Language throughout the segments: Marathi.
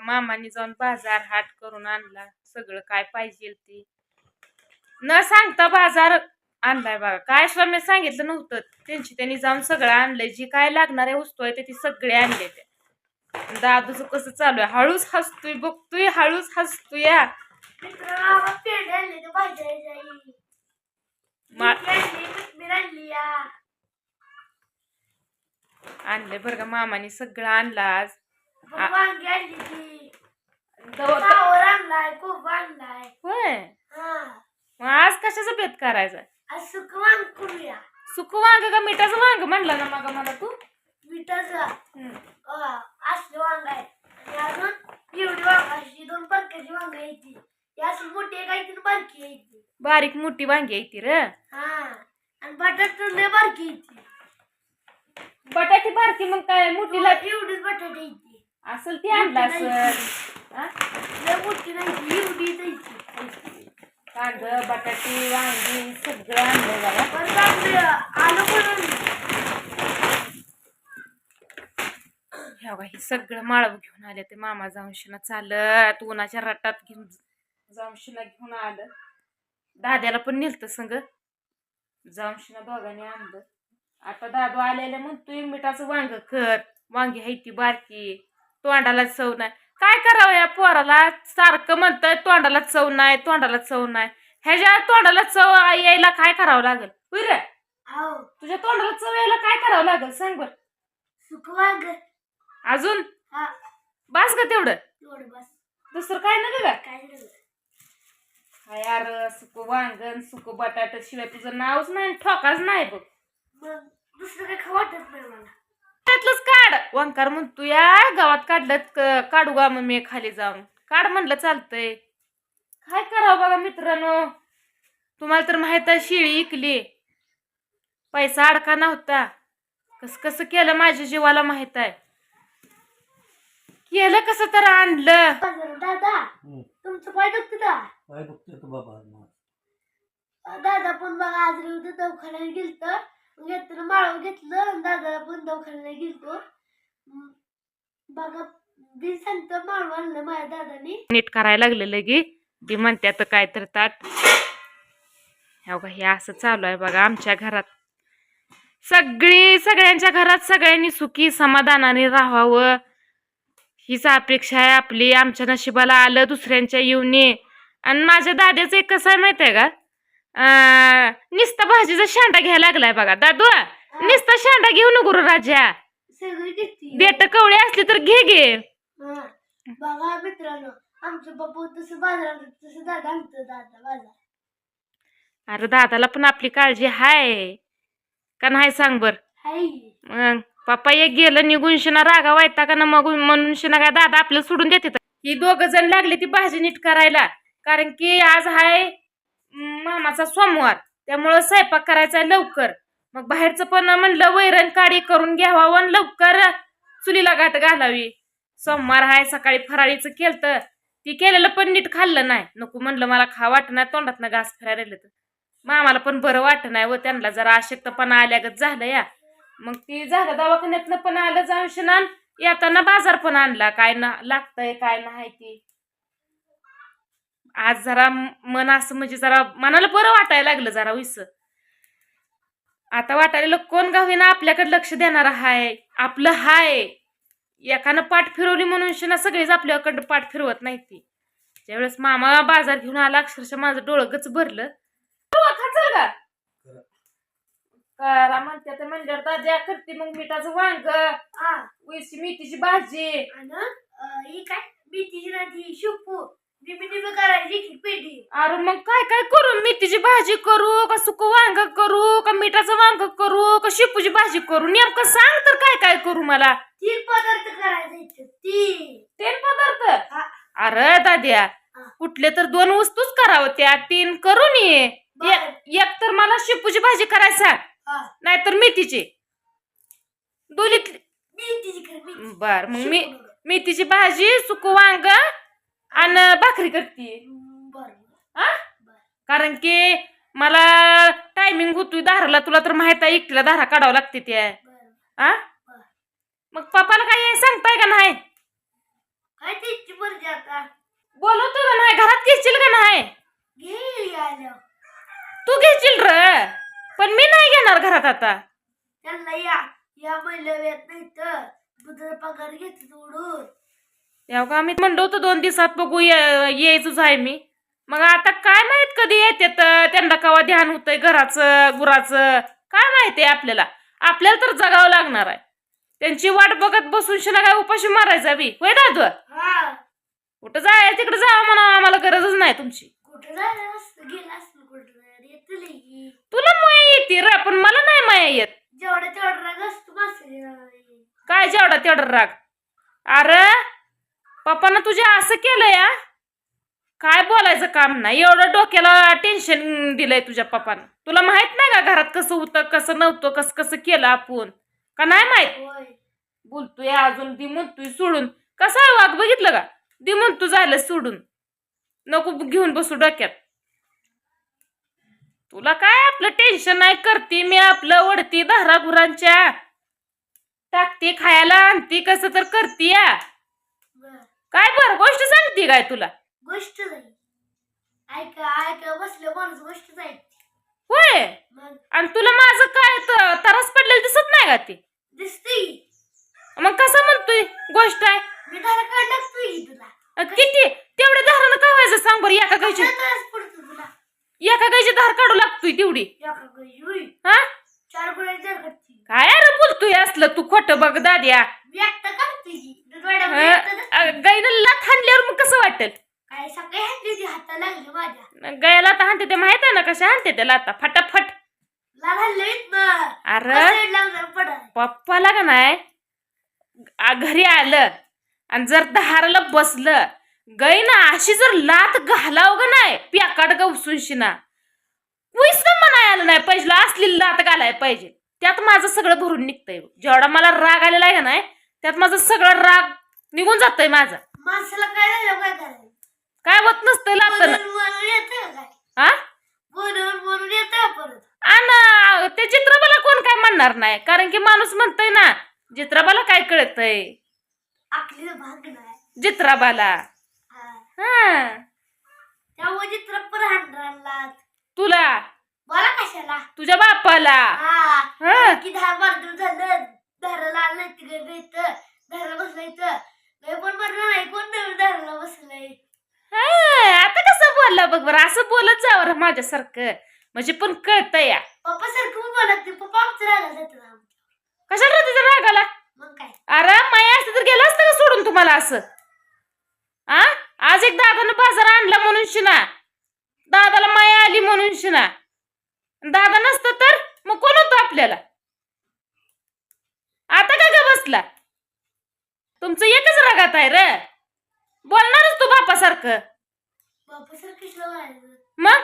मामाने जाऊन बाजार हाट करून आणला. सगळं काय पाहिजे ते. न सांगता बाजार आणलाय बघा. काय स्वामी सांगितलं नव्हतं. त्यांची त्यांनी जाऊन सगळं आणलंय. जी काय लागणाऱ्या वस्तू आहे ते सगळे आणले ते दादूचं कसं चालू आहे? हळूच हसतोय बघतोय हळूच हसतोय. आणले बरं का मामाने. सगळं आणलं आज. दव- फ्लावर आणलाय कोब आणलाय होय. हा. मग आज कशाचा बेत करायचा आज सुक वांग करूया. सुक वांग का मिठाचं वांग म्हणलं ना मग मला तू? मिठाचं. असले वांग आहे. आणि अजून एवढी वांग अशी दोन प्रकारची वांग ही अशी मोठी एक आहे ती बारकी यायची. बारीक मोठी वांगी आहे ती र. हा. आणि बटाटा लय बारकी बटाटी बारकी मग काय? मोठीला एवढीच बटाटा असेल ती आणलं असेल. हा? लय मोठी नाही एवढी यायची कांदा बटाटी वांगी सगळं बघा पण चांगलं आलं म्हणून ह्या बघा, हे सगळं माळव घेऊन आले ते मामा जाऊनशिना चालत उन्हाच्या रटात घेऊन जाऊनशिना घेऊन आलं. दाद्याला पण नेलतं संग. जाऊनशिना दोघांनी आणलं. आता दादू आलेलं म्हणतोय मिठाचं वांग कर. वांगी आहे ती बारकी. तोंडाला चव नाही. काय करावं या पोराला? सारखं म्हणतंय तोंडाला चव नाही तोंडाला चव नाही. ह्याच्या तोंडाला चव यायला काय करावं लागेल? होय रे? हो. तुझ्या तोंडाला चव यायला काय करावं लागेल? सांग बर. वांग अजून? बास का तेवढं. दुसरं काय का काय काय यार सुक वांगण सुक बटाटा शिवाय तुझं नावच नाही ठोकाच नाही बघ. दुसरं खाऊ वाटत नाही मला. त्यातलंच काढ. वंकार म्हणतो या गावात काढलं काढू गा मग मी खाली जाऊन. काढ म्हणलं चालतंय. काय करावं बघा मित्रांनो? तुम्हाला तर माहीत आहे शिळी इकली. पैसा अडका नव्हता. कस कसं केलं माझ्या जीवाला माहीत आहे? केलं कसं तर आणलं? दादा. तुमचं पाय दुखतं का? काय बघतोय तू बाबा दादा पण बघा आज उद्या दवाखान्यात गेलतं. मग घेतलं माळव घेतलं आणि दादाला पण दवाखान्याला गेलतो. बघा बिन सांगतं माळव आणलं माझ्या दादानी. नीट करायला लागलेलं लगी. ती म्हणत्यात काय तर ताट. बघा हे असं चालू आहे बघा आमच्या घरात. सगळी सगळ्यांच्या घरात सगळ्यांनी सुखी समाधानाने राहावं. हीच अपेक्षा आहे आपली. आमच्या नशिबाला आलं दुसऱ्यांच्या येऊने. आणि माझ्या दाद्याचं एक कसं आहे माहिती आहे का? नुसता भाजीचा शांडा घ्यायला लागलाय बघा. दादू नुसता शांडा घेऊ नको राजा. बेट कवळे असली तर घे घे. बघा मित्रांनो आमचं बापू तसं बाजारात तसं दादा आमचं दादा बाजार. अरे दादाला पण आपली काळजी हाय. का नाही सांग बर? मग पप्पा एक गेलं निघून शिना रागा वायता का ना मग म्हणून शिना काय दादा आपल्याला सोडून देते ही दोघ जण लागले ती भाजी नीट करायला. कारण की आज हाय मामाचा सोमवार. त्यामुळं स्वयंपाक करायचा आहे लवकर. मग बाहेरचं पण म्हणलं वैरण काडी करून घ्यावा आणि लवकर चुलीला गाठ घालावी. सोमवार हाय सकाळी फराळीचं केलं ती केलेलं पण नीट खाल्लं नाही. नको म्हणलं मला खा वाटत नाही तोंडातनं घास फिरायला राहिलं तर. मामाला पण बरं वाटत नाही व त्यांना जरा अशक्तपणा आल्यागत झालं या. मग ती झालं दवाखान्यातनं पण आलं जाऊन शिनान येताना बाजार पण आणला. काय ना लागतंय काय नाही ती. आज जरा मन असं म्हणजे जरा मनाला बरं वाटायला लागलं जरा विस आता वाटायला कोण गावीना आपल्याकडे लक्ष देणार हाय? आपलं हाय. एकानं पाठ फिरवली म्हणून शिना सगळीच आपल्याकडं पाठ फिरवत नाही ती. ज्यावेळेस मामा बाजार घेऊन आला अक्षरशः माझं डोळं गच भरलं. हो, करा म्हणते तर म्हणल्यावर दाद्या करते मग मिठाचं वांग. उईची मेथीची भाजी. आणि ही काय? मेथीची ना ती शेपू. निमी निमी करायची की पेटी अरे मग काय काय करू मेथीची भाजी करू का सुक वांग करू का मिठाचं वांग करू का शेपूची भाजी करू नेमकं सांग तर काय काय करू मला तीन पदार्थ करायचे इथे. तीन तीन पदार्थ हा. अरे दाद्या. कुठले तर दोन वस्तूच करावं त्या तीन करून ये बरं. एक एक तर मला शेपूची भाजी करायचा हा नाहीतर मेथीची दोन्हीतली कर मेथी बर मग मी. मेथीची भाजी सुक वांग आणि भाकरी करते. बरं हा? कारण की मला टायमिंग होतोय धाराला तुला तर माहीत आहे एकटीला धारा काढावं लागते ते. बरं आ मग पप्पाला काय सांगताय का नाही? काय त्यांची पोरगी आता? बोलवतो का नाही? घरात घेशील का नाही? तू घेशील र. पण मी नाही घेणार घरात आता. त्यांना या या महिन्यात येत नाही तर. बुधवार पगार घेते सोडून तेव्हा का आम्ही म्हणलो होतो दोन दिवसात बघू यायचंच आहे मी. मग आता काय माहीत कधी येते तर? त्यांना कवा ध्यान होतंय घराचं गुराचं? काय माहिती आहे आपल्याला? आपल्याला तर जगावं लागणार आहे. त्यांची वाट बघत बसून शिना काय उपाशी मारायचा बी? होय दादू? हा. कुठं जाय तिकडे जावं म्हणा आम्हाला गरजच नाही तुमची. तुला माया येते र पण मला नाही माया येत. जेवढा तेवढा राग काय जेवढा तेवढा राग? अरे पप्पानं तुझ्या असं केलं या काय बोलायचं काम नाही? एवढं डोक्याला टेन्शन दिलंय तुझ्या पप्पानं. तुला माहीत नाही का घरात कसं होतं कसं नव्हतं कसं कसं केलं आपण? का नाही माहीत? बोलतोय अजून ती म्हणतोय सोडून. कसं आहे वाघ बघितलं का? ती म्हणतो झालं सोडून. नको घेऊन बसू डोक्यात. तुला काय आपलं टेन्शन नाही करते मी आपलं वडती धारा गुरांच्या टाकते खायला आणते कसं तर करते या काय बरं गोष्ट सांगते काय तुला? गोष्ट नाही. ऐका ऐका बसले माणूस गोष्ट नाही होय? मग? आणि तुला माझं काय त- त्रास पडलेलं दिसत नाही का ते? दिसते मग कसं म्हणतोय? गोष्ट आहे. मी तुला? अ, किती? तेवढ्या धारानं काय व्हायचं सांग बरं एका गायची पडतो तुला. एका गायची धार काढू लागतोय तेवढी. एका गई होई हा? चार गुणाची जर करते काय अरे बोलतोय असलं तू खोटं बघ दाद्या. व्यक्त करते की? गाईनं लाथ हाणल्यावर मग कसं वाटेल? काय सकाळी हातली ती हाता लागली माझ्या. हाणते ते माहीत आहे ना कशा हाणते त्याला आता फटाफट. लाल ना. अरे पप्पाला का नाही. आ- घरी आलं आणि जर दहाराला बसलं गाई ना अशी जर लात घालाव ग नाही प्याकाट गवसून शिना कुईच म्हणाय आलं नाही पाहिजे असली लात घालाय पाहिजे. त्यात माझं सगळं भरून निघतंय. जेवढा मला राग आलेला आहे का नाही त्यात माझं सगळं राग निघून जातंय माझा. माणसाला काय झालं काय करायचं काय होत नसतं लात बोलून बोलून येतं काय? हा बोलून बोलून येतं का परत आणि ते चित्रबाला कोण काय म्हणणार नाही? कारण की माणूस म्हणतोय ना चित्रबाला काय कळतंय? आखलीचा भाग नाही. चित्राबाला. हा. हा. त्यामुळे तुला? मला कशाला? तुझ्या बापाला. हा. हा. की दहा झालं. धराला आलं नाही तिकडे इथं धराला बसलं इथं लय पण म्हणलं नाही कोण नवीन धराला बसलंय हा, आता कसं बोलला बघ बरं असं बोलत जा बरं माझ्यासारखं. म्हणजे पण कळतंय. या पप्पा सारखं बोलत नाही पप्पा आमचं रागाला जातात आमच्या. कशाला रे रागाला? मग काय? अरे माया असतं तर गेलं असतं का सोडून तुम्हाला असं? आ? आज एक दादानं बाजार आणला म्हणून शिना. दादाला माया आली म्हणून शिना. दादा नसतं तर? मग कोण होतं आपल्याला? आता का ग बसला? तुमचं एकच रागात आहे र. बोलणारच तू बापासारखं. मग?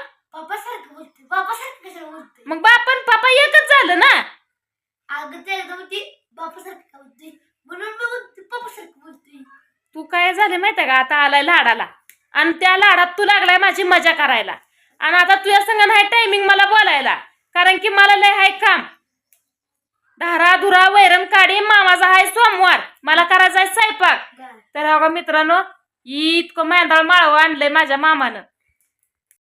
मग बापन पापा एकच झालं ना? अगं ते बापा का काय झालं माहितीये का? आता आलाय लाडाला. आणि त्या लाडात तू लागलाय माझी मजा करायला. आणि आता तुझ्या संग नाही टायमिंग मला बोलायला. कारण की मला लय हाय काम. धारा धुरा वैरण काढी मामाचा हाय सोमवार. मला करायचा आहे स्वयंपाक. तर अगं मित्रांनो इतकं मेंढाळ माळवं आणलंय माझ्या मामानं.